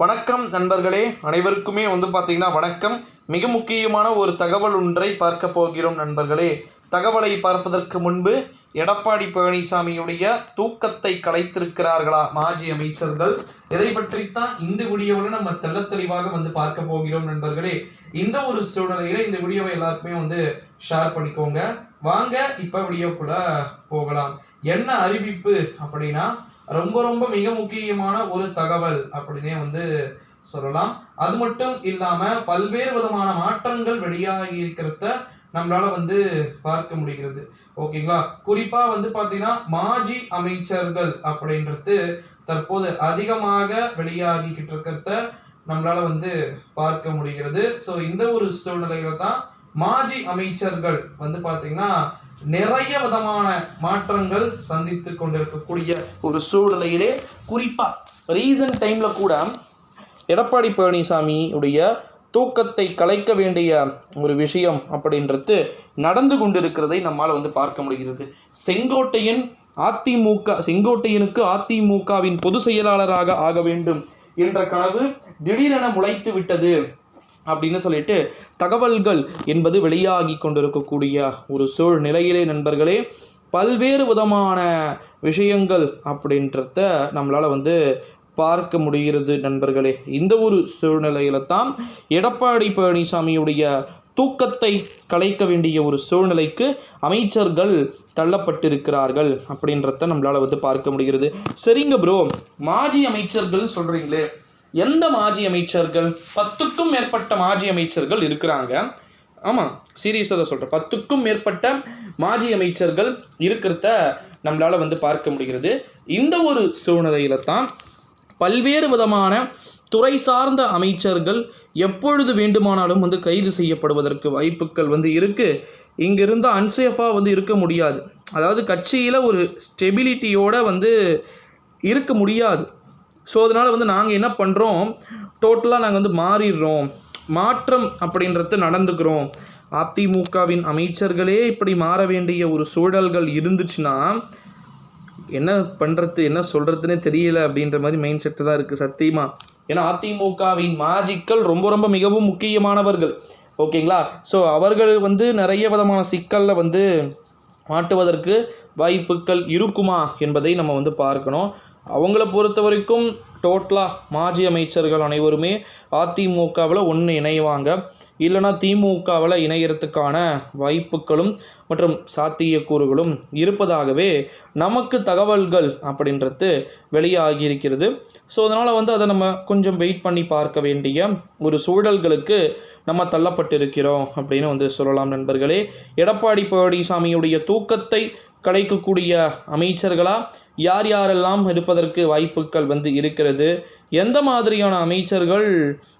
வணக்கம் நண்பர்களே அனைவருக்குமே வந்து பார்த்தீங்கன்னா வணக்கம். மிக முக்கியமான ஒரு தகவல் ஒன்றை பார்க்க போகிறோம் நண்பர்களே. தகவலை பார்ப்பதற்கு முன்பு எடப்பாடி பழனிசாமியுடைய தூக்கத்தை கலைத்திருக்கிறார்களா மாஜி அமைச்சர்கள்? இதை பற்றித்தான் இந்த வீடியோவில் நம்ம தெள்ள தெளிவாக வந்து பார்க்க போகிறோம் நண்பர்களே. இந்த ஒரு சூழ்நிலையில இந்த வீடியோவை எல்லாருக்குமே வந்து ஷேர் பண்ணிக்கோங்க. வாங்க இப்போ வீடியோக்குள்ள போகலாம். என்ன அறிவிப்பு அப்படின்னா ரொம்ப ரொம்ப மிக முக்கியமான ஒரு தகவல் அப்படின்னே வந்து சொல்லலாம். அது மட்டும் இல்லாம பல்வேறு விதமான மாற்றங்கள் வெளியாகி இருக்கிறத நம்மளால வந்து பார்க்க முடிகிறது. ஓகேங்களா குறிப்பா வந்து பாத்தீங்கன்னா மாஜி அமைச்சர்கள் அப்படின்றது தற்போது அதிகமாக வெளியாகிக்கிட்டு இருக்கிறத நம்மளால வந்து பார்க்க முடிகிறது. ஸோ இந்த ஒரு சூழ்நிலையில தான் மாஜி அமைச்சர்கள் வந்து பாத்தீங்கன்னா நிறைய விதமான மாற்றங்கள் சந்தித்து கொண்டிருக்கக்கூடிய ஒரு சூழ்நிலையிலே குறிப்பா ரீசன்ட் டைம்ல கூட எடப்பாடி பழனிசாமி உடைய தூக்கத்தை கலைக்க வேண்டிய ஒரு விஷயம் அப்படின்றது நடந்து கொண்டிருக்கிறதை நம்மால் வந்து பார்க்க முடிகிறது. செங்கோட்டையன் அதிமுக செங்கோட்டையனுக்கு அதிமுகவின் பொதுச் செயலாளராக ஆக வேண்டும் என்ற கனவு திடீரென முளைத்து விட்டது. அப்படின்னு சொல்லிட்டு தகவல்கள் என்பது வெளியாகி கொண்டிருக்கக்கூடிய ஒரு சூழ்நிலையிலே நண்பர்களே பல்வேறு விதமான விஷயங்கள் அப்படின்றத நம்மளால் வந்து பார்க்க முடிகிறது நண்பர்களே. இந்த ஒரு சூழ்நிலையில தான் எடப்பாடி பழனிசாமியுடைய தூக்கத்தை கலைக்க வேண்டிய ஒரு சூழ்நிலைக்கு அமைச்சர்கள் தள்ளப்பட்டிருக்கிறார்கள் அப்படின்றத நம்மளால் வந்து பார்க்க முடிகிறது. சரிங்க ப்ரோ மாஜி அமைச்சர்கள் சொல்கிறீங்களே எந்த மாஜி அமைச்சர்கள் பத்துக்கும் மேற்பட்ட மாஜி அமைச்சர்கள் இருக்கிறாங்க. ஆமாம் சீரியஸாக தான் சொல்கிறேன் பத்துக்கும் மேற்பட்ட மாஜி அமைச்சர்கள் இருக்கிறத நம்மளால் வந்து பார்க்க முடிகிறது. இந்த ஒரு சூழ்நிலையில தான் பல்வேறு விதமான துறை சார்ந்த அமைச்சர்கள் எப்பொழுது வேண்டுமானாலும் வந்து கைது செய்யப்படுவதற்கு வாய்ப்புகள் வந்து இருக்குது இங்கிருந்து அன்சேஃபாக வந்து இருக்க முடியாது. அதாவது கட்சியில் ஒரு ஸ்டெபிலிட்டியோடு வந்து இருக்க முடியாது. ஸோ அதனால் வந்து நாங்கள் என்ன பண்ணுறோம் டோட்டலாக நாங்கள் வந்து மாறிடுறோம். மாற்றம் அப்படின்றது நடந்துக்கிறோம். அதிமுகவின் அமைச்சர்களே இப்படி மாற வேண்டிய ஒரு சூழல்கள் இருந்துச்சுன்னா என்ன பண்ணுறது என்ன சொல்கிறதுனே தெரியல அப்படின்ற மாதிரி மைண்ட் செட்டு தான் இருக்குது சத்தியமாக ஏன்னா அதிமுகவின் மாஜிக்கள் ரொம்ப ரொம்ப மிகவும் முக்கியமானவர்கள். ஓகேங்களா ஸோ அவர்கள் வந்து நிறைய விதமான சிக்கலில் வந்து மாட்டுவதற்கு வாய்ப்புகள் இருக்குமா என்பதை நம்ம வந்து பார்க்கணும். அவங்கள பொறுத்த வரைக்கும் டோட்டலாக மாஜி அமைச்சர்கள் அனைவருமே அதிமுகவில் ஒன்று இணைவாங்க. இல்லைனா திமுகவில் இணையறதுக்கான வாய்ப்புகளும் மற்றும் சாத்தியக்கூறுகளும் இருப்பதாகவே நமக்கு தகவல்கள் அப்படின்றது வெளியாகி இருக்கிறது ஸோ அதனால் வந்து அதை நம்ம கொஞ்சம் வெயிட் பண்ணி பார்க்க வேண்டிய ஒரு சூழல்களுக்கு நம்ம தள்ளப்பட்டிருக்கிறோம் அப்படின்னு வந்து சொல்லலாம் நண்பர்களே. எடப்பாடி பழனிசாமியுடைய தூக்கத்தை கலைக்கக்கூடிய அமைச்சர்களாக யார் யாரெல்லாம் இருப்பதற்கு வாய்ப்புகள் வந்து இருக்கிறது? எந்த மாதிரியான அமைச்சர்கள்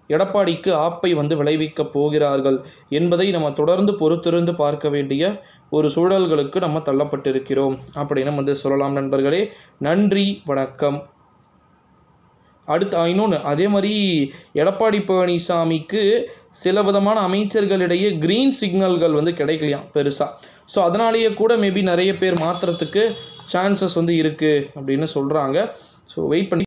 எடப்பாடிக்கு ஆப்பை வந்து விளைவிக்கப் போகிறார்கள் என்பதை நம்ம தொடர்ந்து பொறுத்திருந்து பார்க்க வேண்டிய ஒரு சூழல்களுக்கு நம்ம தள்ளப்பட்டிருக்கிறோம் அப்படின்னு வந்து சொல்லலாம் நண்பர்களே. நன்றி வணக்கம். அடுத்து இன்னொன்று அதே மாதிரி எடப்பாடி பழனிசாமிக்கு சில விதமான அமைச்சர்களிடையே க்ரீன் சிக்னல்கள் வந்து கிடைக்கலையாம் பெருசாக ஸோ அதனாலேயே கூட மேபி நிறைய பேர் மாற்றுறதுக்கு சான்சஸ் வந்து இருக்குது அப்படின்னு சொல்கிறாங்க ஸோ வெயிட் பண்ணி